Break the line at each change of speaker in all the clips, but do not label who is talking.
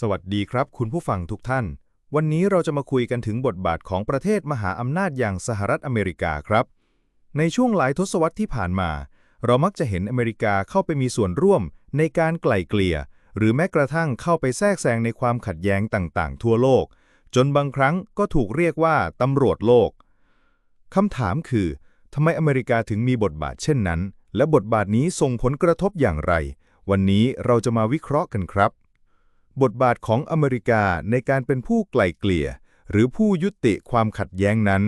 สวัสดีครับ คุณผู้ฟังทุกท่าน วันนี้เราจะมาคุยกันถึงบทบาทของประเทศมหาอำนาจอย่างสหรัฐอเมริกาครับ ในช่วงหลายทศวรรษที่ผ่านมา เรามักจะเห็นอเมริกาเข้าไปมีส่วนร่วมในการไกล่เกลี่ย หรือแม้กระทั่งเข้าไปแทรกแซงในความขัดแย้งต่างๆ ทั่วโลก จนบางครั้งก็ถูกเรียกว่าตำรวจโลกคำถามคือทำไมอเมริกาถึงมีบทบาทเช่นนั้น และบทบาทนี้ส่งผลกระทบอย่างไร วันนี้เราจะมาวิเคราะห์กันครับ บทบาทของอเมริกาในการเป็นผู้ไกล่เกลี่ย หรือผู้ยุติความขัดแย้งนั้น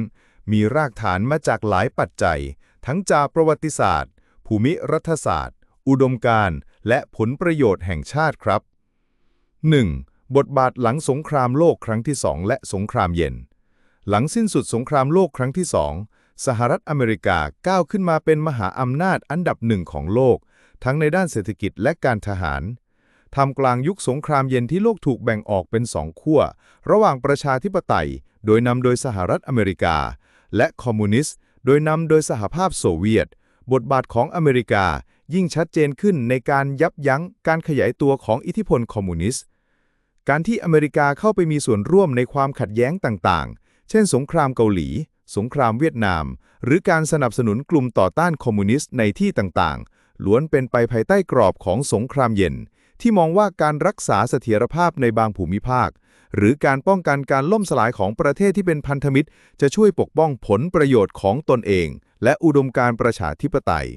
มีรากฐานมาจากหลายปัจจัย ทั้งจากประวัติศาสตร์ ภูมิรัฐศาสตร์ อุดมการณ์และผลประโยชน์แห่งชาติครับ 1. บทบาทหลังสงครามโลกครั้งที่สองและสงครามเย็น หลังสิ้นสุดสงครามโลกครั้งที่สองสหรัฐอเมริกาก้าวขึ้นมาเป็นมหาอำนาจอันดับหนึ่งของโลก ทั้งในด้านเศรษฐกิจและการทหาร ทำกลางยุคสงครามเย็นที่โลกถูกแบ่งออกเป็นสองขั้ว ระหว่างประชาธิปไตย โดยนำโดยสหรัฐอเมริกา และคอมมิวนิสต์ โดยนำโดยสหภาพโซเวียต บทบาทของอเมริกายิ่งชัดเจนขึ้นในการยับยั้งการขยายตัวของอิทธิพลคอมมิวนิสต์ การที่อเมริกาเข้าไปมีส่วนร่วมในความขัดแย้งต่างๆ เช่น สงครามเกาหลี สงครามเวียดนาม หรือการสนับสนุนกลุ่มต่อต้านคอมมิวนิสต์ในที่ต่างๆ ล้วนเป็นไปภายใต้กรอบของสงครามเย็น ที่มองว่าการรักษาเสถียรภาพในบางภูมิภาค หรือการป้องกันการล่มสลายของประเทศที่เป็นพันธมิตร จะช่วยปกป้องผลประโยชน์ของตนเอง และอุดมการประชาธิปไตย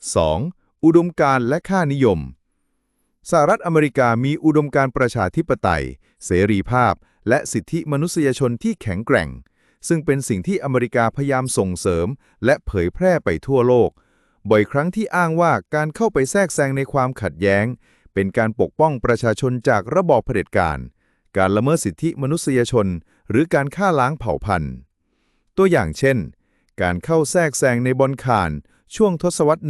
2. อุดมการและค่านิยมสหรัฐอเมริกามีอุดมการประชาธิปไตย เสรีภาพ และสิทธิมนุษยชนที่แข็งแกร่ง ซึ่งเป็นสิ่งที่อเมริกาพยายามส่งเสริม และเผยแพร่ไปทั่วโลก บ่อยครั้งที่อ้างว่าการเข้าไปแทรกแซงในความขัดแย้ง เป็นการปกป้องประชาชนจากระบอบเผด็จการ การละเมิดสิทธิมนุษยชน หรือการฆ่าล้างเผ่าพันธุ์ ตัวอย่างเช่น การเข้าแทรกแซงในบอนคานช่วงทศวรรษ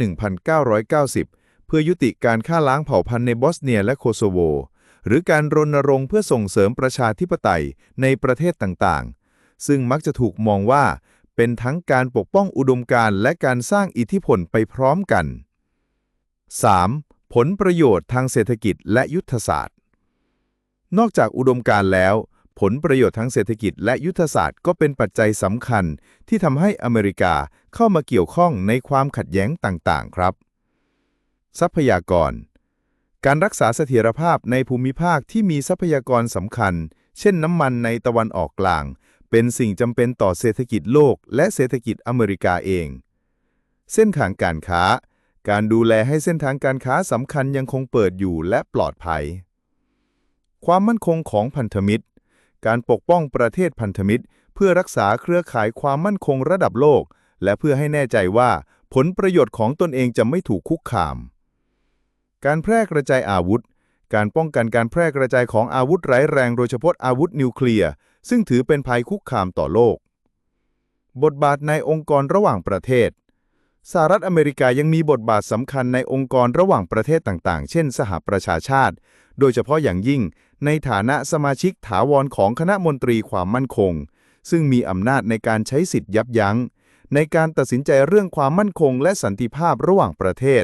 1990 เพื่อยุติการฆ่าล้างเผ่าพันธุ์ในบอสเนียและโคโซโว หรือการรณรงค์เพื่อส่งเสริมประชาธิปไตยในประเทศต่างๆ ซึ่งมักจะถูกมองว่า เป็นทั้งการปกป้องอุดมการณ์และการสร้างอิทธิพลไปพร้อมกัน 3. ผลประโยชน์ทางเศรษฐกิจและยุทธศาสตร์ นอกจากอุดมการณ์แล้ว ผลประโยชน์ทางเศรษฐกิจและยุทธศาสตร์ก็เป็นปัจจัยสำคัญที่ทำให้อเมริกาเข้ามาเกี่ยวข้องในความขัดแย้งต่างๆ ครับ ทรัพยากร การรักษาเสถียรภาพในภูมิภาคที่มีทรัพยากรสำคัญ เช่นน้ำมันในตะวันออกกลาง เป็นสิ่งจำเป็นต่อเศรษฐกิจโลกและเศรษฐกิจอเมริกาเอง เส้นทางการค้า การดูแลให้เส้นทางการค้าสำคัญยังคงเปิดอยู่และปลอดภัย ความมั่นคงของพันธมิตร การปกป้องประเทศพันธมิตร เพื่อรักษาเครือข่ายความมั่นคงระดับโลก และเพื่อให้แน่ใจว่า ผลประโยชน์ของตนเองจะไม่ถูกคุกคาม การแพร่กระจายอาวุธ การป้องกันการแพร่กระจายของอาวุธร้ายแรงโดยเฉพาะอาวุธนิวเคลียร์ ซึ่งถือเป็นภัยคุกคามต่อโลก บทบาทในองค์กรระหว่างประเทศสหรัฐอเมริกายังมีบทบาทสำคัญในองค์กรระหว่างประเทศต่างๆ เช่น สหประชาชาติ โดยเฉพาะอย่างยิ่ง ในฐานะสมาชิกถาวรของคณะมนตรีความมั่นคง ซึ่งมีอำนาจในการใช้สิทธิ์ยับยั้ง ในการตัดสินใจเรื่องความมั่นคงและสันติภาพระหว่างประเทศ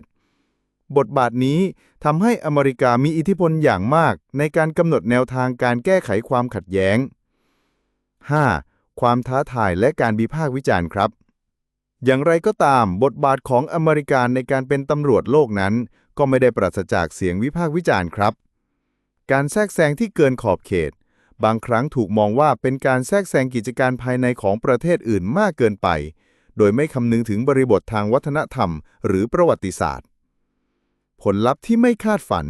บทบาทนี้ทำให้อเมริกามีอิทธิพลอย่างมาก ในการกำหนดแนวทางการแก้ไขความขัดแย้ง 5. ความท้าทายและการวิพากษ์วิจารณ์ครับ อย่างไรก็ตามบทบาทของอเมริกาในการเป็นตำรวจโลกนั้น ก็ไม่ได้ปราศจากเสียงวิพากษ์วิจารณ์ครับ การแทรกแซงที่เกินขอบเขต บางครั้งถูกมองว่าเป็นการแทรกแซงกิจการภายในของประเทศอื่นมากเกินไป โดยไม่คำนึงถึงบริบททางวัฒนธรรม หรือประวัติศาสตร์ ผลลัพธ์ที่ไม่คาดฝัน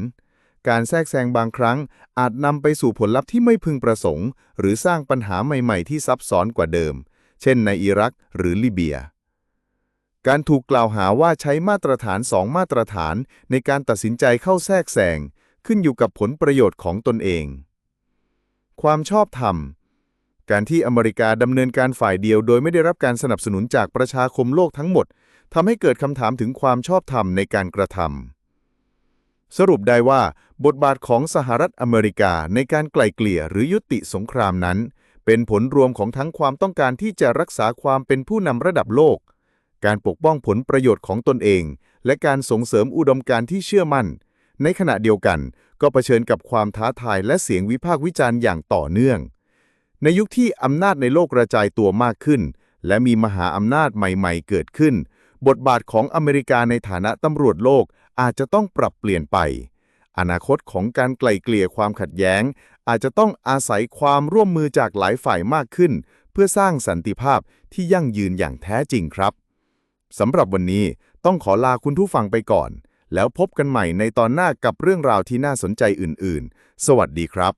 การแทรกแซงบางครั้ง อาจนำไปสู่ผลลัพธ์ที่ไม่พึงประสงค์ หรือสร้างปัญหาใหม่ๆที่ซับซ้อนกว่าเดิม เช่นในอิรักหรือลิเบีย การถูกกล่าวหาว่าใช้มาตรฐานสองมาตรฐาน ในการตัดสินใจเข้าแทรกแซงขึ้นอยู่กับผลประโยชน์ของตนเอง ความชอบธรรม การที่อเมริกาดำเนินการฝ่ายเดียว โดยไม่ได้รับการสนับสนุนจากประชาคมโลกทั้งหมดทำให้เกิดคำถามถึงความชอบธรรมในการกระทำ สรุปได้ว่าบทบาทของสหรัฐอเมริกาในการไกล่เกลี่ยหรือยุติสงครามนั้น เป็นผลรวมของทั้งความต้องการที่จะรักษาความเป็นผู้นำระดับโลก การปกป้องผลประโยชน์ของตนเอง และการส่งเสริมอุดมการณ์ที่เชื่อมั่น ในขณะเดียวกัน ก็เผชิญกับความท้าทายและเสียงวิพากษ์วิจารณ์อย่างต่อเนื่อง ในยุคที่อำนาจในโลกกระจายตัวมากขึ้น และมีมหาอำนาจใหม่ ๆ เกิดขึ้น บทบาทของอเมริกาในฐานะตำรวจโลก อาจจะต้องปรับเปลี่ยนไป อนาคตของการไกล่เกลี่ยความขัดแย้ง อาจจะต้องอาศัยความร่วมมือจากหลายฝ่ายมากขึ้น เพื่อสร้างสันติภาพที่ยั่งยืนอย่างแท้จริงครับสำหรับวันนี้ต้องขอลาคุณผู้ฟังไปก่อน แล้วพบกันใหม่ในตอนหน้ากับเรื่องราวที่น่าสนใจอื่น ๆ สวัสดีครับ